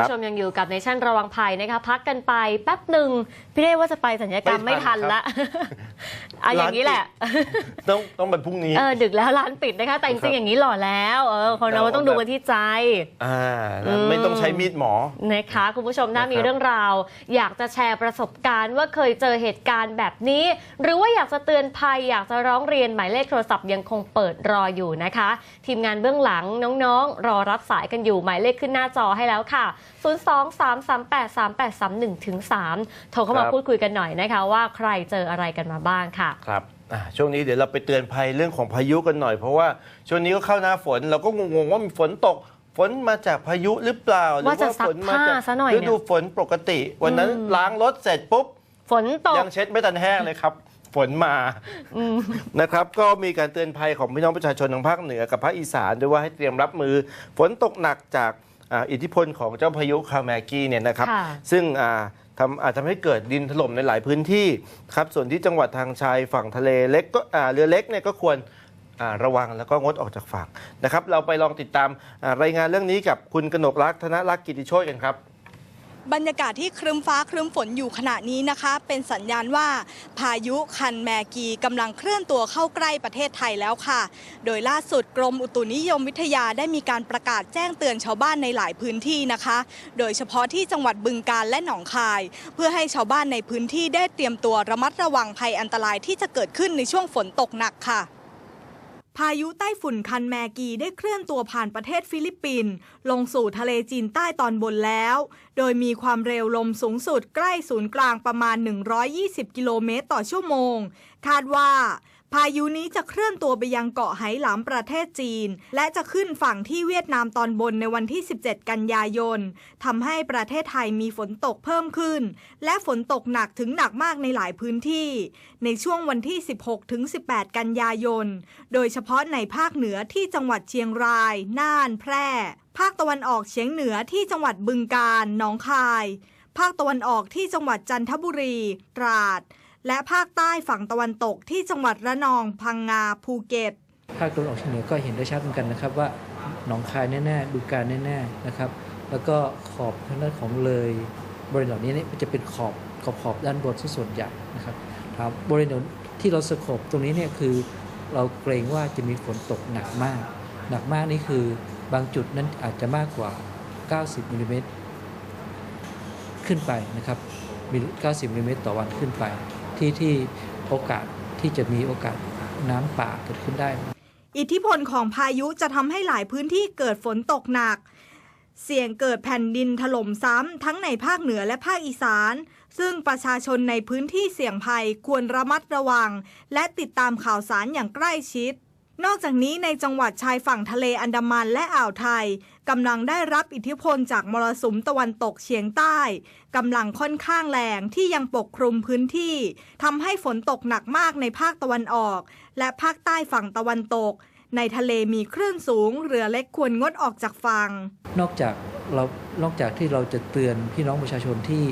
คุณผู้ชมยังอยู่กับในชั่นระวังภัยนะคะ พักกันไปแป๊บหนึ่งพี่เด้ว่าจะไปสัญญกรรมไม่ไม่ทัทันนครับละ อะอย่างนี้แหละ ต้องต้องเป็นพรุ่งนี้ เออดึกแล้วร้านปิดนะคะ แต่จครัริงบๆอย่างนี้หล่อแล้วเออคนเราก็ต้องดูกันที่ใจ อ่าอืนะมไม่ต้องใช้มีดหมอ นะคะ คุณผู้ชมถ้านะครับมีเรื่องราว อยากจะแชร์ประสบการณ์ว่าเคยเจอเหตุการณ์แบบนี้ หรือว่าอยากจะเตือนภัยอยากจะร้องเรียนหมายเลขโทรศัพท์ยังคงเปิดรออยู่นะคะ ทีมงานเบื้องหลังน้องๆ รอรับสายกันอยู่หมายเลขขึ้นหน้าจอให้แล้วค่ะ 023383831ถึง3โทรเข้ามาครับพูดคุยกันหน่อยนะคะ ว่าใครเจออะไรกันมาบ้างค่ะครับอ่าช่วงนี้เดี๋ยวเราไปเตือนภัยเรื่องของพายุกันหน่อย เพราะว่าช่วงนี้ก็เข้าหน้าฝนเราก็งงๆว่ามีฝนตกฝนมาจากพายุหรือเปล่าหรือว่าจะว่าฝนมาจากซักผ้าซะหน่อยฤเนี่ยดูฝนปกติ วันนั้นล้างรถเสร็จปุ๊บ ฝนตก ยังเช็ดไม่ทันแห้งเลยครับ ฝนมานะครับ ก็มีการเตือนภัยของพี่น้องประชาชนทางภาคเหนือกับภาคอีสานด้วยว่าให้เตรียมรับมือ ฝนตกหนักจากอ่าอิทธิพลของเจ้าพายุคาแมกี้เนี่ยนะครับ ค่ะ ซึ่งอ่า ทำอาจทำให้เกิดดินถล่มในหลายพื้นที่ครับส่วนที่จังหวัดทางชายฝั่งทะเลเล็กก็เรือเล็กเนี่ยก็ควรระวังแล้วก็งดออกจากฝั่งนะครับ เราไปลองติดตามรายงานเรื่องนี้กับคุณกนกรักษ์ธนรักกิติโชตกันครับ บรรยากาศที่ครึ้มฟ้าครึ้มฝนอยู่ขณะนี้นะคะ เป็นสัญญาณว่าพายุคันแมกีกำลังเคลื่อนตัวเข้าใกล้ประเทศไทยแล้วค่ะ โดยล่าสุดกรมอุตุนิยมวิทยาได้มีการประกาศแจ้งเตือนชาวบ้านในหลายพื้นที่นะคะ โดยเฉพาะที่จังหวัดบึงกาฬและหนองคาย เพื่อให้ชาวบ้านในพื้นที่ได้เตรียมตัวระมัดระวังภัยอันตรายที่จะเกิดขึ้นในช่วงฝนตกหนักค่ะ พายุใต้ฝุ่นคันแมกีได้เคลื่อนตัวผ่านประเทศฟิลิปปินส์ลงสู่ทะเลจีนใต้ตอนบนแล้ว โดยมีความเร็วลมสูงสุดใกล้ศูนย์กลางประมาณ 120 กิโลเมตรต่อชั่วโมง คาดว่า พายุนี้จะเคลื่อนตัวไปยังเกาะไหหลำประเทศจีน และจะขึ้นฝั่งที่เวียดนามตอนบนในวันที่ 17 กันยายนทำให้ประเทศไทยมีฝนตกเพิ่มขึ้น และฝนตกหนักถึงหนักมากในหลายพื้นที่ ในช่วงวันที่ 16 ถึง 18 กันยายน โดยเฉพาะในภาคเหนือที่จังหวัดเชียงราย น่าน แพร่ ภาคตะวันออกเฉียงเหนือที่จังหวัดบึงกาฬหนองคาย ภาคตะวันออกที่จังหวัดจันทบุรี ตราด และภาคใต้ฝั่งตะวันตกที่จังหวัดระนอง พังงาภูเก็ต ภาคตะวันออกเฉียงเหนือก็เห็นได้ชัดเหมือนกันนะครับว่าหนองคายแน่ๆดูการแน่ๆนะครับแล้วก็ขอบทางด้านของเลยบริเวณเหล่านี้เนี่ยจะเป็นขอบขอบขอบด้านบนส่วนใหญ่นะครับครับบริเวณที่เราสโคบตรงนี้เนี่ยคือเราเกรงว่าจะมีฝนตกหนักมาก หนักมากนี่คือบางจุดนั้นอาจจะมากกว่า 90มิลลิเมตรขึ้นไปนะครับมี90มิลลิเมตรต่อวันขึ้นไป ที่ที่โอกาสที่จะมีโอกาสน้ำป่าเกิดขึ้นได้ อิทธิพลของพายุจะทำให้หลายพื้นที่เกิดฝนตกหนัก เสี่ยงเกิดแผ่นดินถล่มซ้ำทั้งในภาคเหนือและภาคอีสาน ซึ่งประชาชนในพื้นที่เสี่ยงภัยควรระมัดระวัง และติดตามข่าวสารอย่างใกล้ชิด นอกจากนี้ในจังหวัดชายฝั่งทะเลอันดามันและอ่าวไทยกำลังได้รับอิทธิพลจากมรสุมตะวันตกเฉียงใต้กำลังค่อนข้างแรงที่ยังปกคลุมพื้นที่ทำให้ฝนตกหนักมากในภาคตะวันออก และภาคใต้ฝั่งตะวันตก ในทะเลมีคลื่นสูง เรือเล็กควรงดออกจากฝั่งนอกจากเรานอกจากที่เราจะเตือนพี่น้องประชาชนที่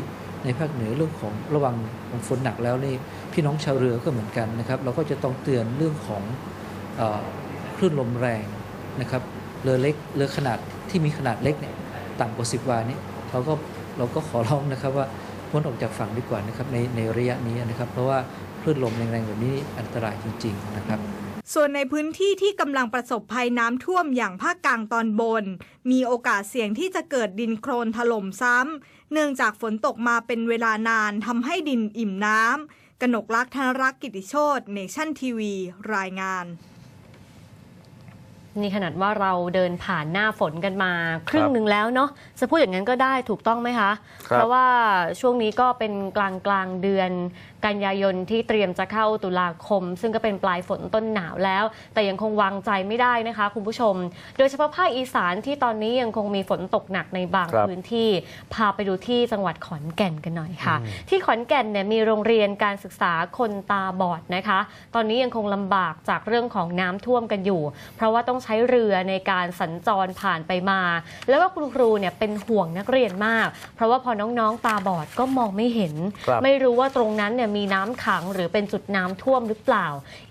ในภาคเหนือเรื่องของระวังฝนหนักแล้วนี่พี่น้องชาวเรือก็เหมือนกันนะครับ เราก็จะต้องเตือนเรื่องของ คลื่นลมแรงนะครับเรือเล็กเรือขนาดที่มีขนาดเล็กเนี่ยต่ำกว่า 10 วานี่เราก็เราก็ขอร้องนะครับว่างดออกจากฝั่งดีกว่านะครับในในระยะนี้นะครับ เพราะว่าคลื่นลมแรงๆแบบนี้อันตรายจริง ๆ นะครับส่วนในพื้นที่ที่กำลังประสบภัยน้ำท่วมอย่างภาคกลางตอนบน มีโอกาสเสี่ยงที่จะเกิดดินโคลนถล่มซ้ำ เนื่องจากฝนตกมาเป็นเวลานานทำให้ดินอิ่มน้ำกนกรักธนรักษ์กิติโชตเนชั่นทีวี รายงาน นี่ขนาดว่าเราเดินผ่านหน้าฝนกันมาครึ่งครับหนึ่งแล้วเนาะจะพูดอย่างนั้นก็ได้ถูกต้องไหมคะครับเพราะว่าช่วงนี้ก็เป็นกลางกลางๆเดือนกันยายนที่เตรียมจะเข้าตุลาคม ซึ่งก็เป็นปลายฝนต้นหนาวแล้ว แต่ยังคงวางใจไม่ได้นะคะ คุณผู้ชม โดยเฉพาะภาคอีสานที่ตอนนี้ยังคงมีฝนตกหนักในบางครับพื้นที่พาไปดูที่จังหวัดขอนแก่นกันหน่อยค่ะ ที่ขอนแก่นเนี่ยมีโรงเรียนการศึกษาคนตาบอดนะคะ ตอนนี้ยังคงลำบากจากเรื่องของน้ำท่วมกันอยู่ เพราะว่าต้องใช้เรือในการสัญจรผ่านไปมา แล้วก็คุณครูเนี่ยเป็นห่วงนักเรียนมาก เพราะว่าพอน้องๆตาบอดก็มองไม่เห็นครับไม่รู้ว่าตรงนั้นเนี่ยเนี่ยมีน้ำขังหรือเป็นจุดน้ำท่วมหรือเปล่า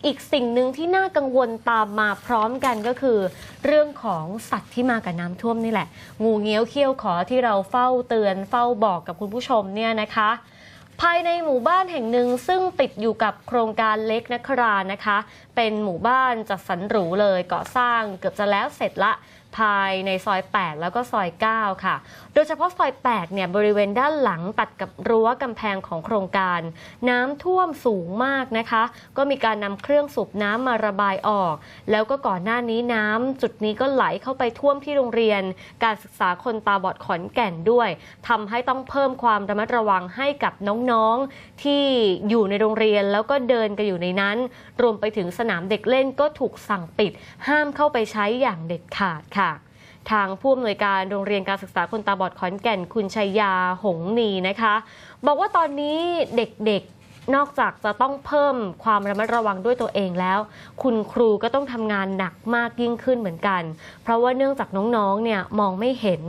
อีกสิ่งหนึ่งที่น่ากังวลตามมาพร้อมกันก็คือ เรื่องของสัตว์ที่มากับน้ำท่วมนี่แหละ งูเงี้ยวเขี้ยวขอที่เราเฝ้าเตือนเฝ้าบอกกับคุณผู้ชมเนี่ยนะคะภายในหมู่บ้านแห่งหนึ่งซึ่งติดอยู่กับโครงการเล็กนครานะคะ เป็นหมู่บ้านจัดสรรหรูเลยก่อสร้างเกือบจะแล้วเสร็จละ ภายในซอย 8 แล้วก็ซอย 9 ค่ะ ดยเฉพาะซอย8เนี่ยบริเวณด้านหลังตัดกับรั้วกำแพงของโครงการ น้ำท่วมสูงมากนะคะ ก็มีการนำเครื่องสูบน้ำมาระบายออก แล้วก็ก่อนหน้านี้น้ำจุดนี้ก็ไหลเข้าไปท่วมที่โรงเรียน การศึกษาคนตาบอดขอนแก่นด้วยทำให้ต้องเพิ่มความระมัดระวังให้กับน้องๆ ที่อยู่ในโรงเรียนแล้วก็เดินกันอยู่ในนั้น รวมไปถึงสนามเด็กเล่นก็ถูกสั่งปิด ห้ามเข้าไปใช้อย่างเด็ดขาดค่ะ ทางผู้อำนวยการโรงเรียนการศึกษาคนตาบอดขอนแก่นคุณชัยยาหงนีนะคะ บอกว่าตอนนี้เด็กๆนอกจากจะต้องเพิ่มความระมัดระวังด้วยตัวเองแล้ว คุณครูก็ต้องทำงานหนักมากยิ่งขึ้นเหมือนกัน เพราะว่าเนื่องจากน้องๆเนี่ยมองไม่เห็น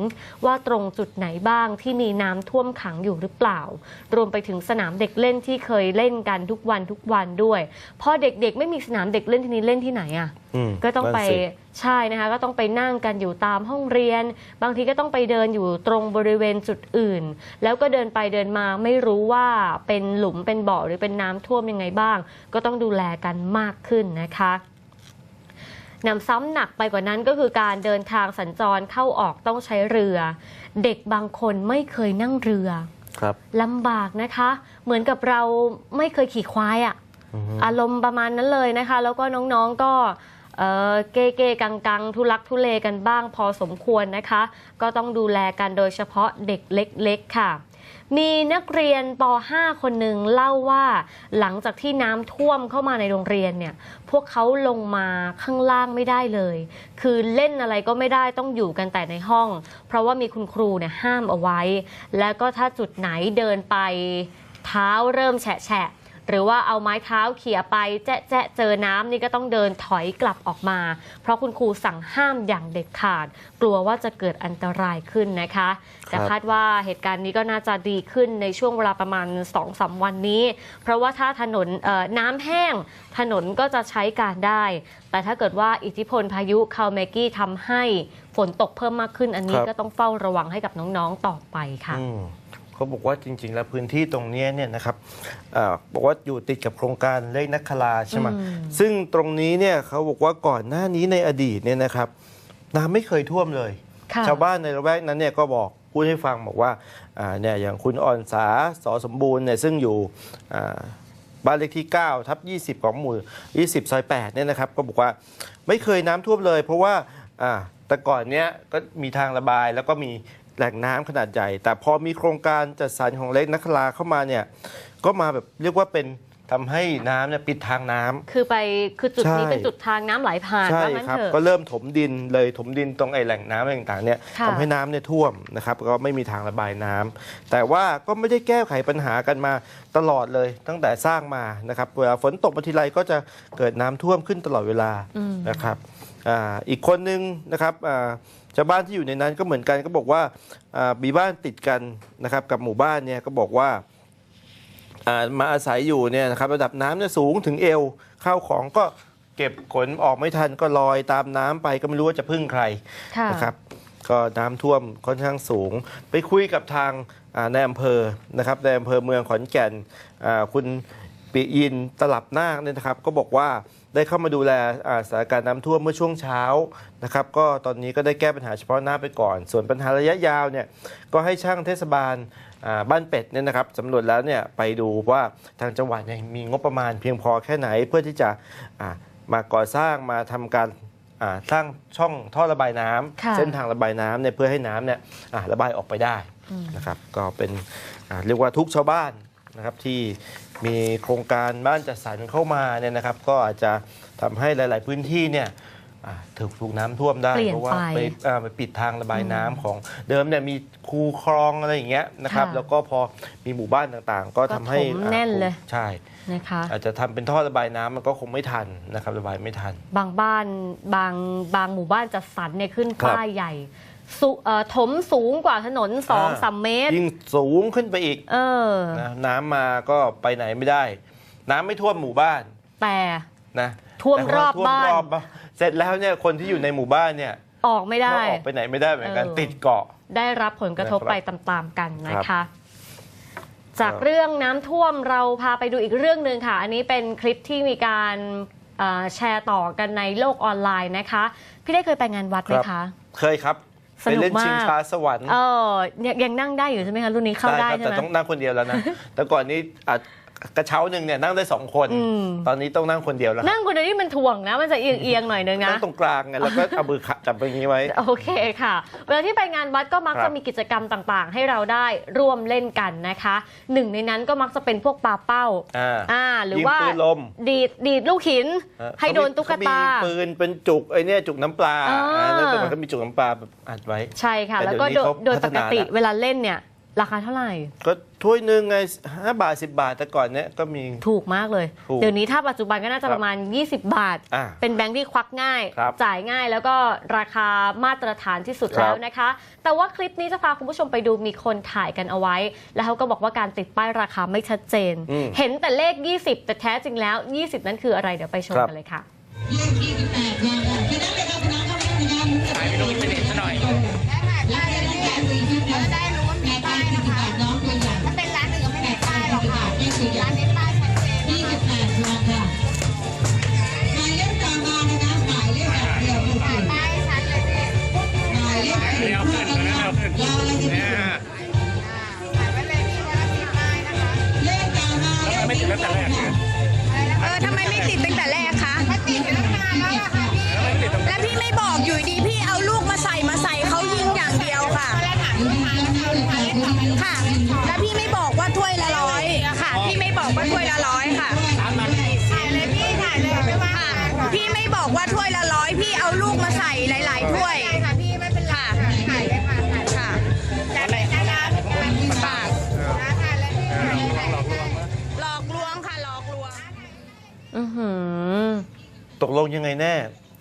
ว่าตรงจุดไหนบ้างที่มีน้ำท่วมขังอยู่หรือเปล่า รวมไปถึงสนามเด็กเล่นที่เคยเล่นกันทุกวันทุกวันด้วยพอเด็กๆ ไม่มีสนามเด็กเล่นทีนี้เล่นที่ไหนอะก็ต้องไปนั่นสิใช่นะคะก็ต้องไปนั่งกันอยู่ตามห้องเรียน บางทีก็ต้องไปเดินอยู่ตรงบริเวณจุดอื่น แล้วก็เดินไปเดินมาไม่รู้ว่าเป็นหลุมเป็นบ่อหรือเป็นน้ำท่วมยังไงบ้าง ก็ต้องดูแลกันมากขึ้นนะคะนำซ้ำหนักไปกว่านั้นก็คือการเดินทางสัญจรเข้าออกต้องใช้เรือ เด็กบางคนไม่เคยนั่งเรือครับลำบากนะคะ เหมือนกับเราไม่เคยขี่ควายอะอือฮึอารมณ์ประมาณนั้นเลยนะคะ แล้วก็น้องๆก็ เออเก้ๆกังทุลักทุเลกันบ้างพอสมควรนะคะ ก็ต้องดูแลกันโดยเฉพาะเด็กเล็กๆค่ะมีนักเรียนป .5 คนหนึ่งเล่าว่า หลังจากที่น้ำท่วมเข้ามาในโรงเรียนเนี่ย พวกเขาลงมาข้างล่างไม่ได้เลย คือเล่นอะไรก็ไม่ได้ต้องอยู่กันแต่ในห้อง เพราะว่ามีคุณครูเนี่ยห้ามเอาไว้ แล้วก็ถ้าจุดไหนเดินไป เท้าเริ่มแฉะแฉะ หรือว่าเอาไม้เท้าเขี่ยไปแจ๊ะแจ๊ะเจอน้ำนี่ก็ต้องเดินถอยกลับออกมา เพราะคุณครูสั่งห้ามอย่างเด็ดขาด กลัวว่าจะเกิดอันตรายขึ้นนะคะครับแต่คาดว่าเหตุการณ์นี้ก็น่าจะดีขึ้นในช่วงเวลาประมาณ2อสวันนี้ เพราะว่าถ้าถนนเอ่อน้ำแห้งถนนก็จะใช้การได้ แต่ถ้าเกิดว่าอิทธิพลพายุคาลเมกี้ทำให้ฝนตกเพิ่มมากขึ้นอันนี้ครับก็ต้องเฝ้าระวังให้กับน้องๆต่อไปค่ะอืม เขาบอกว่าจริง ๆ แล้วพื้นที่ตรงเนี้ยเนี่ยนะครับอาบอกว่าอยู่ติดกับโครงการเลขนักคลาใช่ไหมอืมซึ่งตรงนี้เนี่ยเขาบอกว่าก่อนหน้านี้ในอดีตเนี่ยนะครับน้ำไม่เคยท่วมเลย ค่ะชาวบ้านในละแวกนั้นเนี่ยก็บอกพูดให้ฟังบอกว่าอ่าเนี่ยอย่างคุณอ่อนสาสอสมบูรณ์เนี่ยซึ่งอยู่อ่าบ้านเลขที่ 9 ทับ 20 ของหมู่ 20 ซอย 8 เนี่ยนะครับ ก็บอกว่าไม่เคยน้ำท่วมเลย เพราะว่าอ่าแต่ก่อนเนี้ยก็มีทางระบายแล้วก็มี แหล่งน้ำขนาดใหญ่ แต่พอมีโครงการจัดสรรของเล็กนักลาเข้ามาเนี่ยก็มาแบบเรียกว่าเป็นทำให้น้ำเนี่ยปิดทางน้ำคือไปคือจุดนี้ใช่เป็นจุดทางน้ำไหลผ่านใช่ว่างั้นครับเถอะก็เริ่มถมดินเลยถมดินตรงไอ้แหล่งน้ำอะไรต่างๆเนี่ยค่ะทำให้น้ำเนี่ยท่วมนะครับก็ไม่มีทางระบายน้ำแต่ว่าก็ไม่ได้แก้ไขปัญหากันมาตลอดเลยตั้งแต่สร้างมานะครับเวลาฝนตกมาทีไรก็จะเกิดน้ำท่วมขึ้นตลอดเวลาอืมนะครับอ่าอีกคนนึงนะครับอ่า ชาวบ้านที่อยู่ในนั้นก็เหมือนกันก็บอกว่าอ่ามีบ้านติดกันนะครับกับหมู่บ้านเนี่ยก็บอกว่าอ่ามาอาศัยอยู่เนี่ยนะครับระดับน้ำเนี่ยสูงถึงเอวข้าวของก็เก็บขนออกไม่ทันก็ลอยตามน้ำไปก็ไม่รู้ว่าจะพึ่งใครค่ะนะครับก็น้ำท่วมค่อนข้างสูง ไปคุยกับทางอ่าในอำเภอนะครับในอำเภอเมืองขอนแก่นอ่าคุณปิยินตลับนาคเนี่ยนะครับ ก็บอกว่า ได้เข้ามาดูแลอ่าสถานการณ์น้ำท่วมเมื่อช่วงเช้านะครับก็ตอนนี้ก็ได้แก้ปัญหาเฉพาะหน้าไปก่อน ส่วนปัญหาระยะยาวเนี่ยก็ให้ช่างเทศบาลอ่าบ้านเป็ดเนี่ยนะครับสำรวจแล้วเนี่ยไปดูว่าทางจังหวัดเนี่ยมีงบประมาณเพียงพอแค่ไหนเพื่อที่จะอ่ามาก่อสร้างมาทำการอ่าสร้างช่องท่อระบายน้ำค่ะเส้นทางระบายน้ำเนี่ยเพื่อให้น้ำเนี่ยอ่าระบายออกไปได้อืมนะครับ ก็เป็นอ่าเรียกว่าทุกชาวบ้านนะครับที่ มีโครงการบ้านจัดสรรเข้ามาเนี่ยนะครับ ก็อาจจะทำให้หลาย ๆ พื้นที่เนี่ยอ่าถูกถูกน้ำท่วมได้เปลี่ยนเพราะว่าไปไปอ่าไปปิดทางระบายน้ำของเดิมเนี่ยมีคูคลองอะไรอย่างเงี้ยนะครับค่ะแล้วก็พอมีหมู่บ้านต่างๆ ก็ก็ทำให้ถมแน่นเลยใช่นะคะอาจจะทำเป็นท่อระบายน้ำมันก็คงไม่ทันนะครับระบายไม่ทัน บางบ้านบางบางหมู่บ้านจัดสรรเนี่ยขึ้นครับป้ายใหญ่ สุเอ่อถมสูงกว่าถนนสองสามเมตร ยิ่งสูงขึ้นไปอีกเออ นะน้ำมาก็ไปไหนไม่ได้ น้ำไม่ท่วมหมู่บ้านแต่นะท่วมแต่รอบท่วมบ้านรอบบ้าน เสร็จแล้วเนี่ยคนที่อยู่ในหมู่บ้านเนี่ยออกไม่ได้ ก็ออกไปไหนไม่ได้เหมือนกันเออ ติดเกาะ ได้รับผลกระทบนะครับไปตามๆกันนะครัคะ บ จากเรื่องน้ำท่วมเราพาไปดูอีกเรื่องหนึ่งค่ะ อันนี้เป็นคลิปที่มีการเอ่อแชร์ต่อกันในโลกออนไลน์นะคะ พี่ได้เคยไปงานวัดไหมคะ เคยครับ สไปนุกเล่นมากชิงช้าสวรรค์เออยังยังนั่งได้อยู่ใช่ไหมคะรุ่นนี้เข้าได้ครับใช่แต่ไหมต้องนั่งคนเดียวแล้วนะ แต่ก่อนนี้อาจ กระเช้าหนึ่งเนี่ยนั่งได้สองคนอืมตอนนี้ต้องนั่งคนเดียวแล้วครับนั่งคนเดียวนี่มันถ่วงนะ มันจะเอียงเอียงๆหน่อยนึงนั่นะงตรงกลางไงแล้วก็เอามือขะจับไปอย่างนี้ไว้ โอเคค่ะ เวลาที่ไปงานวัดก็มักครับจะมีกิจกรรมต่างๆ ให้เราได้ร่วมเล่นกันนะคะ หนึ่งในนั้นก็มักจะเป็นพวกปาเป้าอ่าอ่าหรือยิงว่าปืนลมดีดดีดลูกหินเออให้โดนตุ๊กตาเขมีปืนเป็นจุกไอ้เนี่ยจุกน้ำปลาอ่าอ่าแล้วแต่มันก็มีจุกน้ำปลาแบบอัดไว้ ใช่ค่ะแต่แล้วก็เดี๋โดยวยนี้เขาโดยพัปฒกนาติแล้วเวลาเล่นเนี่ย ราคาเท่าไหร่ ก็ถ้วยหนึ่งไงห้าบาทสิบาท แต่ก่อนเนี้ยก็มี ถูกมากเลย ถูกเดี๋ยวนี้ถ้าปัจจุบันก็น่าจะครับประมาณ 20 บาท อ่าเป็นแบงค์ที่ควักง่าย ครับจ่ายง่ายแล้วก็ราคามาตรฐานที่สุดครับแล้วนะคะ แต่ว่าคลิปนี้จะพาคุณผู้ชมไปดูมีคนถ่ายกันเอาไว้ แล้วเขาก็บอกว่าการติดป้ายราคาไม่ชัดเจน อืม เห็นแต่เลข 20 แต่แท้จริงแล้ว 20 นั้นคืออะไรเดี๋ยวไปชมครับกันเลยค่ะถ่ายไปดูอินเทอร์เน็ตซะหน่อยเรา หลายๆถ้วยใช่ค่ะพี่ไม่เป็นไรค่ะถ่ายเลยค่ะถ่ายเลยค่ะแต่เป็นดาราเหมือนกันค่ะถ่ายเลยพี่ถ่ายเลยถ่ายเลยหลอกลวงค่ะหลอกลวงอือหือตกลงยังไงแน่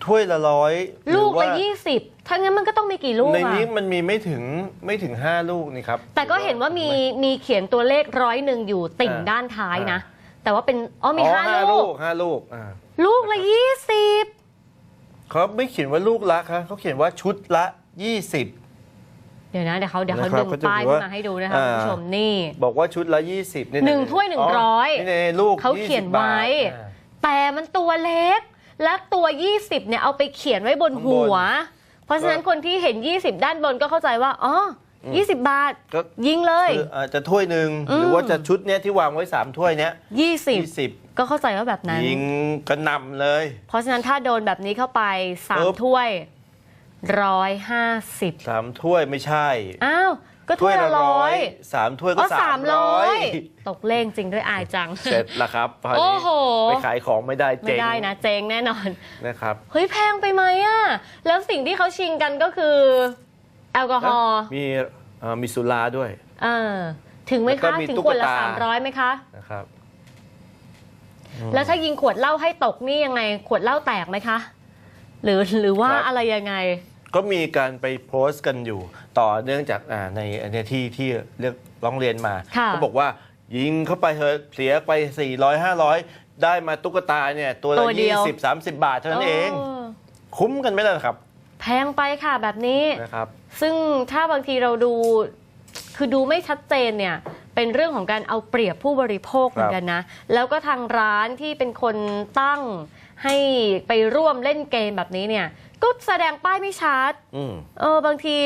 ถ้วยละร้อยหลูรืกอว่าละ20ถ้างั้นมันก็ต้องมีกี่ลูกในอะนี้มันมีไม่ถึงไม่ถึงห้าลูกนี่ครับ แต่ก็เห็นว่ามีมีเขียนตัวเลขร้อยหนึ่งอยู่ติ่งอ่าด้านท้ายนะ แต่ว่าเป็นอ๋อมีอ๋อห้าห้าลูลูกกห้าลูกอ่าลูกละยี่สิบ เขาไม่เขียนว่าลูกละครับเขาเขียนว่าชุดละ 20 เดี๋ยวนะเดี๋ยวเขาเดี๋ยวเขานะครับดึงเขาจะป้ายดูขึ้ว่านมาให้ดูนะคะคุณผู้ชมนี่ บอกว่าชุดละ 20นี่หนึ่งถ้วยหนึ่งร้อย นี่ในลูกเขาเขียน20บาทไว้อ่าแต่มันตัวเล็ก และตัว 20 เนี่ยเอาไปเขียนไว้บนข้างบนหัว เพราะฉะนั้นก็คนที่เห็น 20 ด้านบนก็เข้าใจว่าอ๋ออ 20 บาท ก็ ยิงเลย คืออาจจะถ้วยหนึ่งอืม หรือว่าจะชุดเนี้ยที่วางไว้ 3 ถ้วยเนี้ย20 20 ก็เข้าใจว่าแบบนั้น ยิงกระหน่ำเลย เพราะฉะนั้นถ้าโดนแบบนี้เข้าไป ปึ๊บ 3 ถ้วยร้อยห้าสิบ3ถ้วยไม่ใช่ อ้าว ก็ถ้วยละร้อยสามถ้วยอ๋ก็อสามร้อย300ตกเลขจริงด้วยอายจัง เสร็จแล้วครับพอโอ้นี้โห ไปขายของไม่ได้ไม่เจ๊งได้นะ เจ๊งแน่นอน นะครับ เฮ้ย แพงไปไหมอะแล้วสิ่งที่เขาชิงกันก็คือแอ ลกอฮอล์มีเอ่อมีสุราด้วย เออถึงไหมแล้วก็คะ มีถึงตุ๊กขวดละตา สามร้อยไหมคะ นะครับ แล้วถ้ายิงขวดเหล้าให้ตกนี่ยังไงขวดเหล้าแตกไหมคะ หรือหรือว่าอะไรยังไง ก็มีการไปโพสต์กันอยู่ ต่อเนื่องจากอ่าในอันเนี้ยที่ที่เรียกร้องเรียนมาค่ะ เขาบอกว่ายิงเข้าไปเถอะเสียไป 400 500 ได้มาตุ๊กตาเนี่ย ตัวตัละวเดียว20 30 บาทเท่านั้นเองโคุ้มกันไหมล่ะครับ แพงไปค่ะแบบนี้ นะครับ ซึ่งถ้าบางทีเราดูคือดูไม่ชัดเจนเนี่ยเป็นเรื่องของการเอาเปรียบผู้บริโภคเหมือนกันนะ แล้วก็ทางร้านที่เป็นคนตั้งให้ไปร่วมเล่นเกมแบบนี้เนี่ย ก็แสดงป้ายไม่ชัดอืมเออบางที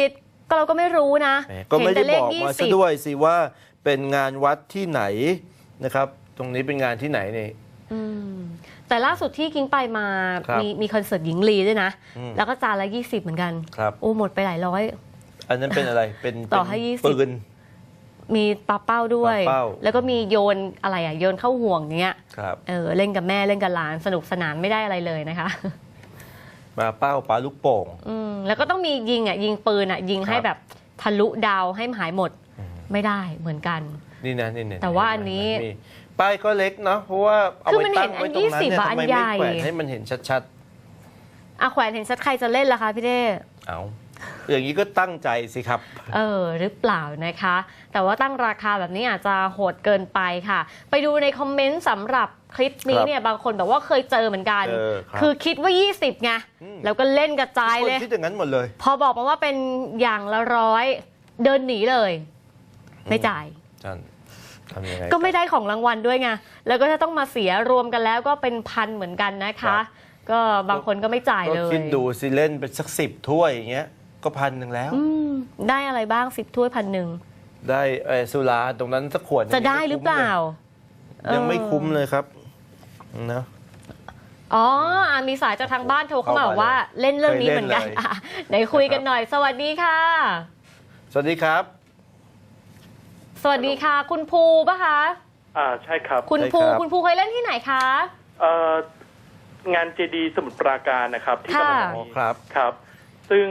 ก็เราก็ไม่รู้นะแหมก็ไม่เห็นได้แต่เลบขอกยี่มาสิซะบด้วยสิว่าเป็นงานวัดที่ไหนนะครับ ตรงนี้เป็นงานที่ไหนนี่อืม แต่ล่าสุดที่กิ้งไปมา ครับมีมีคอนเสิร์ตหญิงลีด้วยนะ อืม แล้วก็จานละยี่สิบเหมือนกันครับ โอ้หมดไปหลายร้อย อันนั้นเป็นอะไร เป็นต่อเป็นให้20ปืน มีปลาเป้าด้วย ปลาเป้า แล้วก็มีโยนอะไรอะ โยนเข้าห่วงเนี้ย ครับเออ เล่นกับแม่เล่นกับหลานสนุกสนานไม่ได้อะไรเลยนะคะมาเป้าปลาลูกโป่ง อืมแล้วก็ต้องมียิงอะยิงปืนอะยิงให้ครับแบบทะลุดาวให้หายหมดไม่ได้เหมือนกัน นี่นะนี่นะแต่ว่าอันนี้ มี ป้ายก็เล็กเนาะเพราะว่าเอาคือไว้มันตั้งเห็นไว้ตรงนั้นเนี่ยอัน20อะทำไมอันใหญ่ ไม่แขวนให้มันเห็นชัดอะแขวนเห็นชัดใครจะเล่นล่ะคะพี่เด้ๆเอาอย่างนี้ก็ตั้งใจสิครับ เออ หรือเปล่านะคะ แต่ว่าตั้งราคาแบบนี้อาจจะโหดเกินไปค่ะ ไปดูในคอมเมนต์สำหรับคลิปนี้ครับเนี่ยบางคนบอกว่าเคยเจอเหมือนกัน เออครับคือคิดว่า 20ไงอืม แล้วก็เล่นกระจายคนเลยคิดอย่างนั้นหมดเลย พอบอกมาว่าเป็นอย่างละร้อยเดินหนีเลย ไม่จ่าย ท่าน ทำยังไงก็ไม่ได้ของรางวัลด้วยไง แล้วก็จะต้องมาเสียรวมกันแล้วก็เป็นพันเหมือนกันนะคะ ก็บางคนก็ไม่จ่ายก็เลยคิดดูสิเล่นไปสักสิบถ้วยอย่างเงี้ยก็พันหนึ่งแล้วอืมได้อะไรบ้างสิบถ้วยพันหนึ่งได้เอ่อสุราตรงนั้นสักขวดจะได้หรือเปล่า ยังไม่คุ้มเออเลยครับนะอ๋ออะมีสายจากทางบ้านโทรเข้ามาเข้ามาบอกว่าเล่นเรื่องนี้เคยเหเล่มืนอนกันเลยอะไหนคุยกันหน่อย สวัสดีค่ะ สวัสดีครับ สวัสดีค่ะ คุณภูปะคะ อ่าใช่ครับคุณภู ใช่ครับ คุณภูเคยเล่นที่ไหนคะ เอ่องานเจดีสมุทรปราการนะครับ ที่ค่ะ กำลังอ๋อมีครับ ครับ ซึ่ง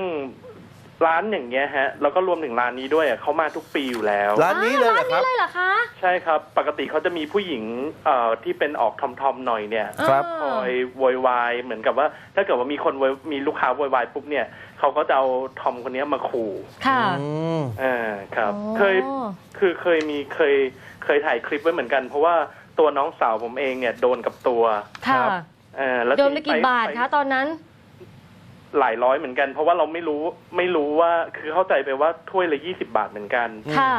ร้านอย่างเงี้ยฮะแล้วก็รวมถึงร้านนี้ด้วยอะเขามาทุกปีอยู่แล้ว ร้านนี้เลยเหรอร้านคนี้รับเลยเหรอคะใช่ครับ ปกติเขาจะมีผู้หญิงเอ่อที่เป็นออกทอมๆหน่อยเนี่ยครับคอยโวยวายเหมือนกับว่า ถ้าเกิดว่ามีคนโวยมีลูกค้าโวยวายปุ๊บเนี่ยเขาก็จะเอาทอมคนเนี้ยมาขู่ค่ะ อืม อ่าครับอ๋อเคย คือเคยมีเคยเคยถ่ายคลิปไว้เหมือนกัน เพราะว่าตัวน้องสาวผมเองเนี่ยโดนกับตัวค่ะ เอ่าแล้วโดนไปกี่ที่บาทคะตอนนั้น หลายร้อยเหมือนกัน เพราะว่าเราไม่รู้ไม่รู้ว่าคือเข้าใจไปว่าถ้วยละยี่สิบาทเหมือนกันอืมค่ะ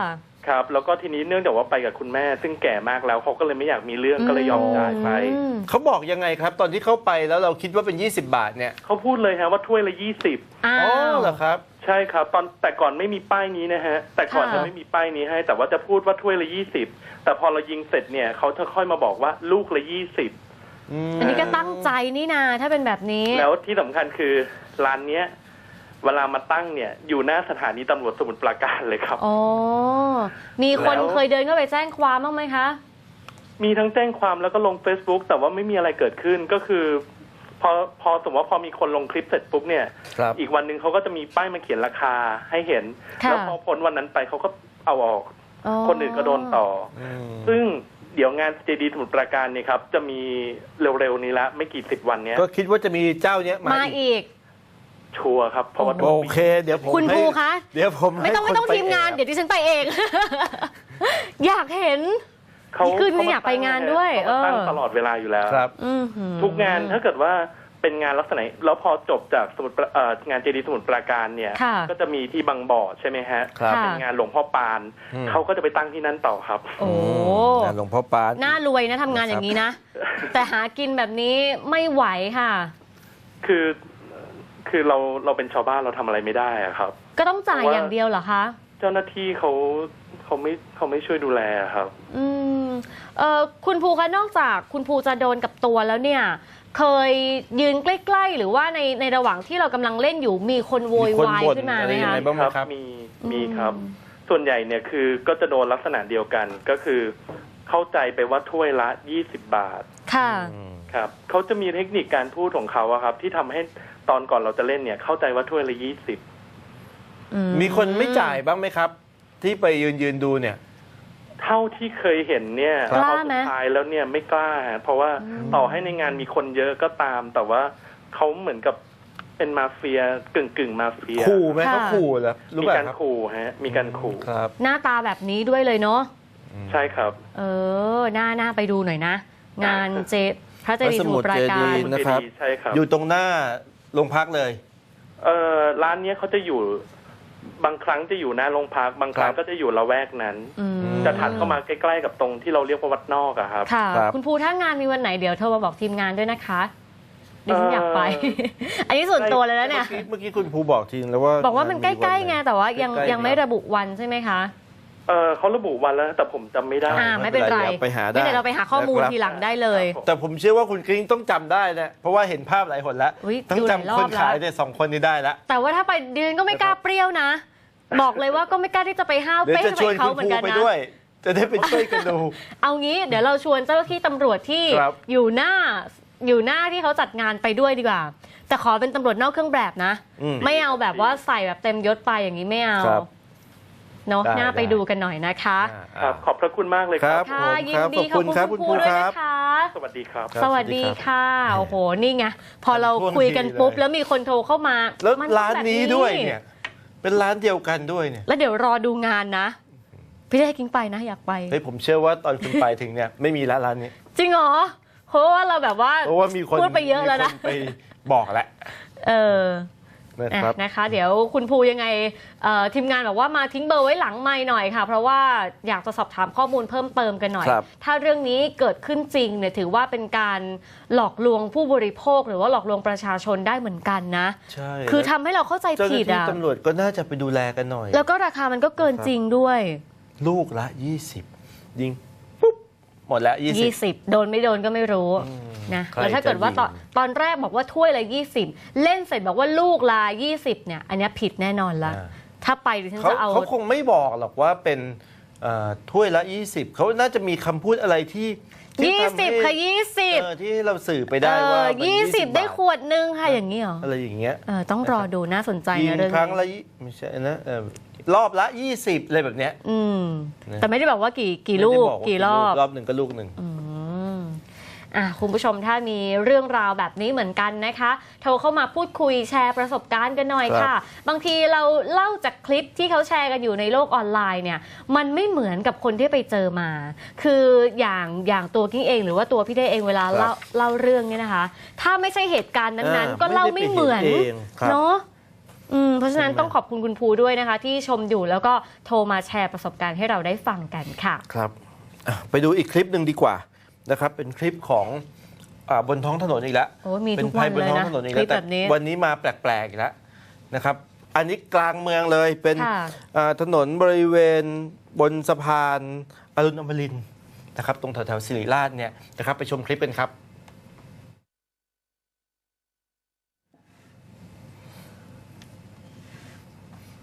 ครับ แล้วก็ทีนี้เนื่องจากว่าไปกับคุณแม่ ซึ่งแก่มากแล้วเขาก็เลยไม่อยากมีเรื่องก็เลยยอมจ่ายไปอืมเขาบอกยังไงครับ ตอนที่เข้าไปแล้วเราคิดว่าเป็น 20 บาทเนี่ยเขาพูดเลยฮะว่าถ้วยละยี่สิบอ้าอ๋อวเหรอครับ ใช่ครับ ตอนแต่ก่อนไม่มีป้ายนี้นะฮะ แต่ก่อนค่ะจะไม่มีป้ายนี้ให้ แต่ว่าจะพูดว่าถ้วยละยี่สิบแต่พอเรายิงเสร็จเนี่ยเขาจะค่อยมาบอกว่าลูกละยี่สิบ อันนี้ก็ตั้งใจนี่นาถ้าเป็นแบบนี้ แล้วที่สำคัญคือร้านเนี้ย เวลามาตั้งเนี่ย อยู่หน้าสถานีตำรวจสมุทรปราการเลยครับ อ๋อ มีคนแล้ว เคยเดินเข้าไปแจ้งความบ้างไหมคะ มีทั้งแจ้งความแล้วก็ลง Facebook แต่ว่าไม่มีอะไรเกิดขึ้นก็คือ พอพอสมมติว่าพอมีคนลงคลิปเสร็จปุ๊บเนี่ย ครับ อีกวันหนึ่งเขาก็จะมีป้ายมาเขียนราคาให้เห็น ค่ะ แล้วพอพ้นวันนั้นไปเขาก็เอาออกอ๋อคนอื่นก็โดนต่ออืมซึ่ง เดี๋ยวงานเจดีสมุทรปราการเนี่ยครับ จะมีเร็วๆนี้ละไม่กี่สิบวันเนี้ยก็คิดว่าจะมีเจ้าเนี้ยมามาอีกอีก ชัวร์ครับเพราะว่าทุกโอปี เค เดี๋ยวผมคุณให้ภูคะ เดี๋ยวผมไม่ต้องให้ไม่ต้องคนปทีมงาน แอบ เดี๋ยวดิฉันไปเอง อยากเห็น เขานี่คือเขมอยากไปงานด้วยเขามาตั้งเออตลอดเวลาอยู่แล้ว ครับ อื้อหือ ทุกงานถ้าเกิดว่า เป็นงานลักษณะแล้วพอจบจากสมุดเอ่องานเจดีย์สมุทรปราการเนี่ย ค่ะก็จะมีที่บางบ่อใช่ไหมฮะครับค่ะเป็นงานหลวงพ่อปานอืม เขาก็จะไปตั้งที่นั่นต่อครับ โอ้งานหลวงพ่อปาน น่ารวยนะทำงานอย่างนี้นะ แต่หากินแบบนี้ไม่ไหวค่ะ คือคือเราเราเป็นชาวบ้านเราทำอะไรไม่ได้อะครับ ก็ต้องจ่ายเพราะว่าอย่างเดียวเหรอคะ เจ้าหน้าที่เขาเขาไม่เขาไม่ช่วยดูแลอะครับ อืมเอ่อคุณภูคะนอกจากคุณภูจะโดนกับตัวแล้วเนี่ย เคยยืนใกล้ ๆ หรือว่าในในระหว่างที่เรากำลังเล่นอยู่มีคนโวยวายมีคนบ่นขึ้นมาอะไหมไรยังคะไงบ้างไหมครับมีมีครับ ส่วนใหญ่เนี่ยคือก็จะโดนลักษณะเดียวกันก็คือ เข้าใจไปว่าถ้วยละยี่สิบบาท ค่ะอืมครับเขาจะมีเทคนิคการพูดของเขาอะครับ ที่ทำให้ตอนก่อนเราจะเล่นเนี่ย เข้าใจว่าถ้วยละยี่สิบอืมีคนไม่จ่ายบ้างไหมครับ ที่ไปยืนยืนดูเนี่ย เท่าที่เคยเห็นเนี่ยกล้าพอไหม สุดท้ายแล้วเนี่ยไม่กล้าเพราะว่าต่อให้ในงานมีคนเยอะก็ตาม แต่ว่าเขาเหมือนกับเป็นมาเฟียกึ่งกึ่งๆมาเฟียขู่ไหมค่ะ เขาขู่เหรอรู้มีป่ะการครับขู่ฮะ มีการขู่ครับ หน้าตาแบบนี้ด้วยเลยเนาะ ใช่ครับ เออ หน้าหน้าไปดูหน่อยนะ งานเจพระเจดีย์สมุทรปราพระสมุทรเจกาดีรย์นะครับ ใช่ครับ อยู่ตรงหน้าโรงพักเลย เออร้านเนี้ยเขาจะอยู่ บางครั้งจะอยู่หน้าโรงพักบางครั้งครับก็จะอยู่ละแวกนั้นอืมจะถัดเข้ามาใกล้ๆกับตรงที่เราเรียกว่าวัดนอกอะครับค่ะครับคุณภูถ้างานมีวันไหนเดี๋ยวโทรมาบอกทีมงานด้วยนะคะดิฉันเอ่อออยากไป อันนี้ส่วนตัวเลยแล้วเนี่ยเมื่อกี้เมื่อกี้คุณภูบอกทีแล้วว่า บอกว่ามันใกล้ๆไงแต่ว่ายังใกล้ๆยังไม่ระบุวันใช่ไหมคะเออเขาระบุวันแล้วนะแต่ผมจำไม่ได้อ่าไม่เป็นไรดี๋ยวไปหาได้ไม่เดี๋ยวเราไปหาข้อมูลนะครับทีหลังได้เลย แต่ผมเชื่อว่าคุณกริ้งต้องจำได้นะเพราะว่าเห็นภาพหลายคนแล้วอุ๊ยต้องดูหลายรจำอบคนขายแล้วเนี่ยสองคนนี้ได้แล้วแต่ว่าถ้าไปเดือนก็ไม่กล้าเปรี้ยวนะ บอกเลยว่าก็ไม่กล้าที่จะไปห้าวเดี๋ยวเป้จะใส่ชวนเขาคุณเหมือภูนกันไปนะ ด้วย จะได้ไปช่วยกันดู เอางี้เดี๋ยวเราชวนเจ้าหน้าที่ตำรวจที่ครับอยู่หน้าอยู่หน้าที่เขาจัดงานไปด้วยดีกว่า แต่ขอเป็นตำรวจนอกเครื่องแบบนะ อืมไม่เอาแบบว่าใส่แบบเต็มยศไปอย่างนี้ไม่เอาครับเนาะได้น่าไปได้ ดูกันหน่อยนะคะครับขอบพระคุณมากเลยคครัรับ บ ค่ะผมยินครับดีขอบคุณครับขอบคุณคุณภูด้วยครับ นะคะสวัสดีครับครับสวัสดีสวัสดีครับค่ะโอ้โหนี่ไงพอเราท่วงคุยกันทีเลยปุ๊บแล้วมีคนโทรเข้ามาแล้วมัต้องร้านแบบนี้ด้วยเนี่ย เป็นร้านเดียวกันด้วยเนี่ยแล้วเดี๋ยวรอดูงานนะ พี่ได้กิ้งไปนะอยากไปเฮ้ยผมเชื่อว่าตอนคุณไปถึงเนี่ยไม่มีร้านร้านนี้จริงเหรอเพราะว่าเราแบบว่าเพราะว่ามีคนพูดไปเยอะแล้วนะมีคไปบอกแล้วเออ นะอะครับนะคะ เดี๋ยวคุณภูยังไงเอ่อทีมงานบอกว่ามาทิ้งเบอร์ไว้หลังไม่หน่อยค่ะ เพราะว่าอยากจะสอบถามข้อมูลเพิ่มเติมกันหน่อยครับถ้าเรื่องนี้เกิดขึ้นจริงเนี่ยถือว่าเป็นการหลอกลวงผู้บริโภค หรือว่าหลอกลวงประชาชนได้เหมือนกันนะใช่คือทำให้เราเข้าใจเจ้าหผิน้าดที่อะตำรวจก็น่าจะไปดูแลกันหน่อย แล้วก็ราคามันก็เกินจริงด้วย ลูกละ 20 ยิงปุ๊บ หมดแล้ว20 20 โดนไม่โดนก็ไม่รู้อืมนะใครแล้วถ้าเกิดว่าตอนจะยิงตอนแรกบอกว่าถ้วยละ20 เล่นเสร็จบอกว่าลูกละ20 เนี่ย อันเนี้ยผิดแน่นอนละอ่าถ้าไปดิฉันเขาจะเอาเขาคงไม่บอกหรอกว่าเป็นเอ่อถ้วยละ 20 เขาน่าจะมีคำพูดอะไรที่ที่ทำให้20ค่ะเออ20ที่ให้เราสื่อไปเอได้ว่าอมัน20ได้บาทขวดนึงค่ะอย่างนี้เหรออะไรอย่างเงี้ยเออต้องรอดูน่าสนใจยิงนะเรื่องครั้งนี้ละยี่ไม่ใช่นะเออ รอบละ 20อะไรแบบเนี้ย อืม นะ แต่ไม่ได้บอกว่ากี่กี่ลูไม่ได้กบว่ากี่รอบรอบหนึ่งก็ลูกหนึ่ง อืมอะคุณผู้ชมถ้ามีเรื่องราวแบบนี้เหมือนกันนะคะ โทรเข้ามาพูดคุยแชร์ประสบการณ์กันหน่อยค่ะ บางทีเราเล่าจากคลิปที่เขาแชร์กันอยู่ในโลกออนไลน์เนี่ย มันไม่เหมือนกับคนที่ไปเจอมา คืออย่างอย่างตัวกิ้งเอง หรือว่าตัวพี่ได้เองเวลาเล่าเล่าเรื่องเนี่ยนะคะ ถ้าไม่ใช่เหตุการณ์นั้นๆก็เล่าไม่เหมือนไได้ไปเองครับ เนาะ อืมเพราะฉะนั้นใช่ไหมต้องขอบคุณคุณภูด้วยนะคะ ที่ชมอยู่แล้วก็โทรมาแชร์ประสบการณ์ให้เราได้ฟังกันค่ะ ครับอะไปดูอีกคลิปหนึ่งดีกว่านะครับ เป็นคลิปของอาบนท้องถนนอีกแล้วโอ้ยมีเป็ทุนกวันภัยบนเลยท้องนะถนนอีกคแล้ลิวปแต่แบบนี้วันนี้มาแปลกๆอีกแล้วนะครับ อันนี้กลางเมืองเลยเป็นค่ะ อ่าถนนบริเวณบนสะพานอรุณอมรินทร์นะครับ ตรงแถวๆสิริราชเนี่ยนะครับไปชมคลิปกันครับ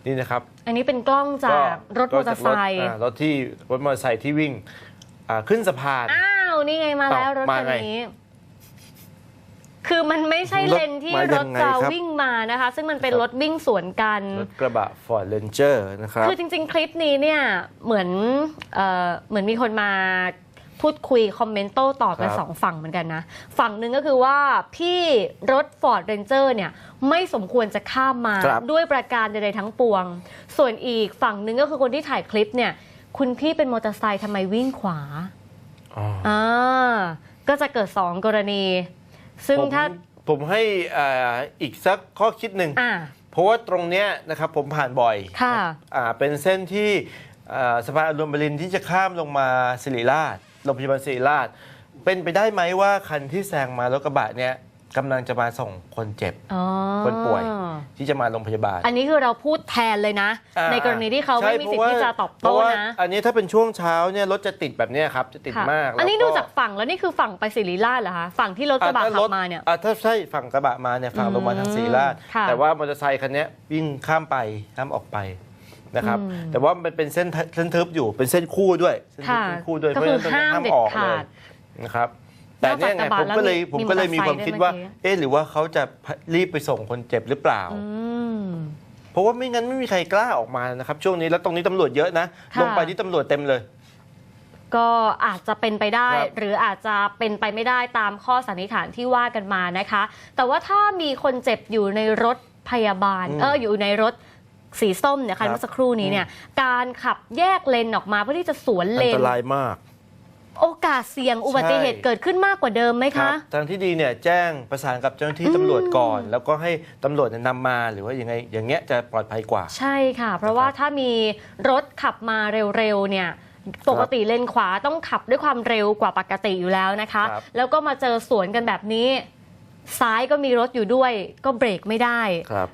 นี่นะครับ อันนี้เป็นกล้องจากรถมอเตอร์ไซค์ก็จากรถอ่ารถที่รถมอเตอร์ไซค์ที่วิ่งอ่าขึ้นสะพานอ้าวนี่ไงมาแล้วอ้าวรถมาคันไงนี้ คือมันไม่ใช่รถเลนที่มารยัถงไงจะครับวิ่งมานะคะ ซึ่งมันเป็นครับรถวิ่งสวนกันรถกระบะ Ford Ranger นะครับคือจริง ๆ คลิปนี้เนี่ยเหมือนเอ่อเหมือนมีคนมา พูดคุยคอมเมนต์โต้ตอบกันครับสองฝั่งเหมือนกันนะ ฝั่งหนึ่งก็คือว่าพี่รถ Ford Ranger เนี่ยไม่สมควรจะข้ามมาครับด้วยประการใดๆทั้งปวง ส่วนอีกฝั่งหนึ่งก็คือคนที่ถ่ายคลิปเนี่ย คุณพี่เป็นมอเตอร์ไซค์ทำไมวิ่งขวาอ๋ออ่าก็จะเกิด2กรณี ซึ่งผมถ้าผมให้อ่าอีกสักข้อคิดหนึ่งอ่าเพราะว่าตรงเนี้ยนะครับผมผ่านบ่อยค่ะอ่าเป็นเส้นที่อ่าสะพานอรุณบรินทร์ที่จะข้ามลงมาสิริราชโรงพยาบาลสิริราช เป็นไปได้ไหมว่าคันที่แซงมารถกระบะเนี่ยกำลังจะมาส่งคนเจ็บ อ๋อคนป่วยที่จะมาโรงพยาบาล อันนี้คือเราพูดแทนเลยนะ อ่าในกรณีที่เขาใช่ไม่มีสิทธิ์ที่จะตอบเพโต้ราะว่านะ อันนี้ถ้าเป็นช่วงเช้าเนี่ยรถจะติดแบบเนี้ยครับจะติดค่ะมากอันนี้แล้วดูจากฝั่งแล้วนี่คือฝั่งไปสิริราชเหรอคะ ฝั่งที่รถกระบะอ่ขัถ้บมาเนี่ย อ่ถ้าใช่ฝั่งกระบะมาเนี่ยฝั่งลงมาทางศรีราช ค่ะ แต่ว่ามอเตอร์ไซคันเนี้ยวิ่งข้ามไปข้ามออกไป นะครับอืมแต่ว่ามันเป็นเส้นเส้นทึบอยู่เป็นเส้นคู่ด้วยเส้นทึบค่ะเส้นคู่ด้วยก็เพราะคืฉะอนั้นตรงนี้ห้ามห้ามเด็ดออกเลขาดยนะครับแต่เนี่ยไงนอกจากกระบะผมก็เลยแล้วมีผมก็เลยมีความคิดว่ามอเตอร์ไซค์ด้วยเมื่อกี้เอ๊ะหรือว่าเขาจะรีบไปส่งคนเจ็บหรือเปล่าอืมเพราะว่าไม่งั้นไม่มีใครกล้าออกมานะครับ ช่วงนี้แล้วตรงนี้ตำรวจเยอะนะค่ะลงไปที่ตำรวจเต็มเลย ก็อาจจะเป็นไปได้ครับหรืออาจจะเป็นไปไม่ได้ตามข้อสันนิษฐานที่ว่ากันมานะคะ แต่ว่าถ้ามีคนเจ็บอยู่ในรถพยาบาลอืมเอออยู่ในรถ สีส้มเนี่ยครัคันบเมื่อสักครู่นี้เนี่ยการขับแยกเลนออกมาเพื่อที่จะสวนเลอันนตรายมาก โอกาสเสี่ยงอุบัติเหตุใช่เกิดขึ้นมากกว่าเดิมไหมครัคะบทางที่ดีเนี่ยแจ้งประสานกับเจ้าหน้าที่ตำรวจก่อน แล้วก็ให้ตำรวจเนี่ยนำมาหรือว่ายังไงอย่างเงี้ยจะปลอดภัยกว่า ใช่ค่ะ เพราะว่าถ้ามีรถขับมาเร็วๆเนี่ยปกติเลนขวาต้องขับด้วยความเร็วกว่าปกติอยู่แล้วนะคะ ครับ แล้วก็มาเจอสวนกันแบบนี้ ซ้ายก็มีรถอยู่ด้วย ก็เบรกไม่ได้ ครับ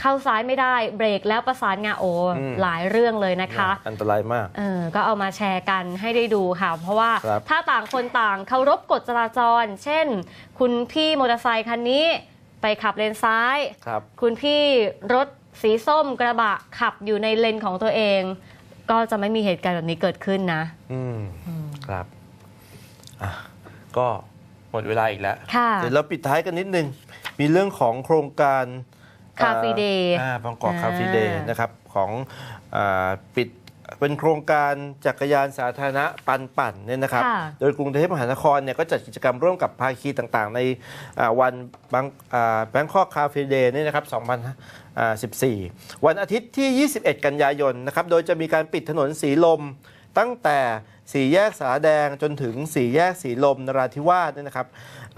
เข้าซ้ายไม่ได้เบรกแล้วประสานงาโออืมหลายเรื่องเลยนะคะ อันตรายมากเออก็เอามาแชร์กันให้ได้ดูค่ะ เพราะว่าครับถ้าต่างคนต่างเคารพกฎจราจร เช่น คุณพี่มอเตอร์ไซคันนี้ไปขับเลนซ้ายครับคุณพี่รถสีส้มกระบะขับอยู่ในเลนของตัวเอง ก็จะไม่มีเหตุการณ์แบบนี้เกิดขึ้นนะ อืมครับอะก็หมดเวลาอีกแล้วค่ะเดี๋ยวเราปิดท้ายกันนิดนึง มีเรื่องของโครงการ Car Free Day อ่าบางกอกอ่าคาฟีเดย์นะครับของอาปิดเป็นโครงการจักรยานสาธารณะปันปั่นเนี่ยนะครับค่ะโดยกรุงเทพมหานครเนี่ยก็จัดกิจกรรมร่วมกับภาคีต่างๆ ในอ่าวันบางแบงคอกคาเฟ่เดย์เนี่ยนะครับ2014 วันอาทิตย์ที่ 21 กันยายนนะครับ โดยจะมีการปิดถนนสีลมตั้งแต่สี่แยกสาแดงจนถึงสี่แยกสีลมนราธิวาสเนี่ยนะครับ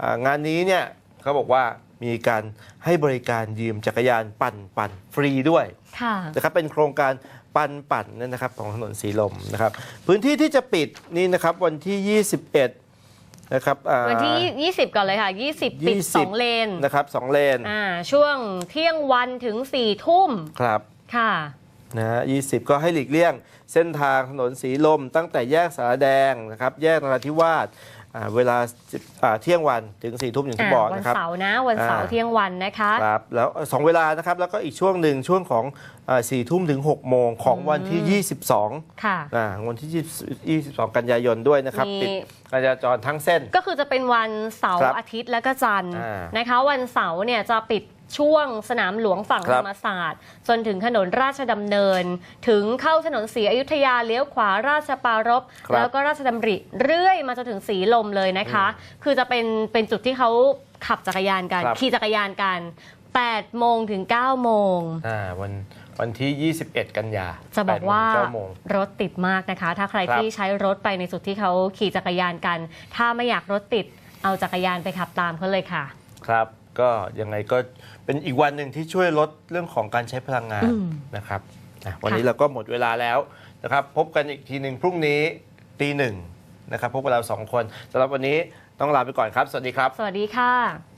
อ่างานนี้เนี่ยเขาบอกว่า มีการให้บริการยืมจักรยานปั่นปั่นฟรีด้วยค่ะ นะครับเป็นโครงการปันปั่นเนี่ยนะครับของถนนสีลมนะครับ พื้นที่ที่จะปิดนี่นะครับวันที่ 21 นะครับอ่า วันที่ 20 ก่อนเลยค่ะ 20 ปิด 20 2 เลนนะครับสองเลนอ่าช่วงเที่ยงวันถึง 4 ทุ่มครับ ค่ะ นะฮะ20 ก็ให้หลีกเลี่ยง เส้นทางถนนสีลมตั้งแต่แยกสารแดงนะครับ แยกนราธิวาสอ่า เวลา10อ่าเที่ยงวันถึง4ทุ่มอย่างที่บอกวันนะครับเสาร์นะวันเสาร์อ่าเที่ยงวันนะคะครับแล้วสองเวลานะครับแล้วก็อีกช่วงหนึ่งช่วงของสี่ทุ่มถึง6โมงของวันที่ 22ค่ะอ่าวันที่20 22 กันยายนด้วยนะครับมีปิดการจราจรทั้งเส้น ก็คือจะเป็นวันเสาครัร์บอาทิตย์และก็จันทร์อ่านนะคะ วันเสาร์เนี่ยจะปิด ช่วงสนามหลวงฝั่งครัธบรรมศาสตร์ จนถึงถนนราชดำเนิน ถึงเข้าถนนศรีอยุธยาเลี้ยวขวาราชปารพครับแล้วก็ราชดำริเรื่อยมาจนถึงสีลมเลยนะคะ คือจะเป็นเป็นจุดที่เขาขับจักรยานกันครับขี่จักรยานกัน8โมงถึง9โมงอ่าวันวันที่ 21 กันยา จะบอกว่า8โมงถึง9โมงรถติดมากนะคะ ถ้าใครครับที่ใช้รถไปในจุดที่เขาขี่จักรยานกัน ถ้าไม่อยากรถติดเอาจักรยานไปขับตามเขาเลยค่ะ ครับ ก็ยังไงก็เป็นอีกวันหนึ่งที่ช่วยลดเรื่องของการใช้พลังงานอืมนะครับอะวันนี้เราก็หมดเวลาแล้วนะครับ พบกันอีกทีหนึ่งพรุ่งนี้ตีหนึ่งนะครับ พบกับเราสองคนสำหรับวันนี้ต้องลาไปก่อนครับ สวัสดีครับ สวัสดีค่ะ